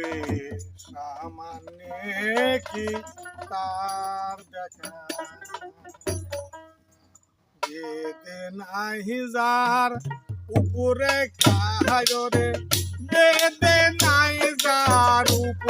দেশ সামানে কি তার দেখা? যেতে নাহি যার উপরে কাহরে যেতে নাই যার উপরে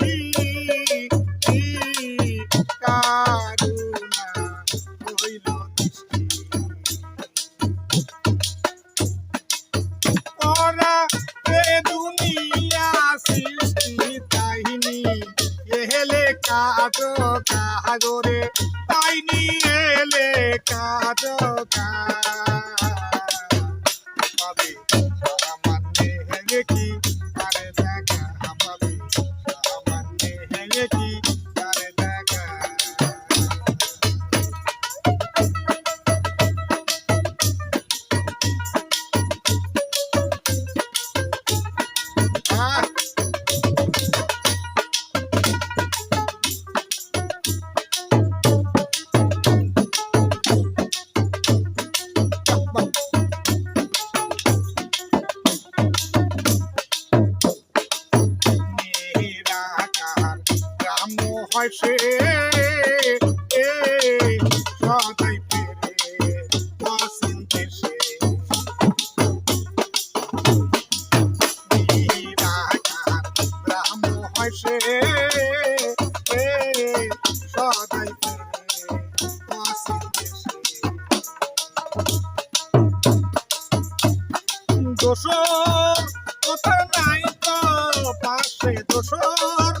কাটো কাগরে তাই নিয়ে এলে কাটো কাগরে পাশে সদাই দোষর কোথা নাই তো পাশে দোষর।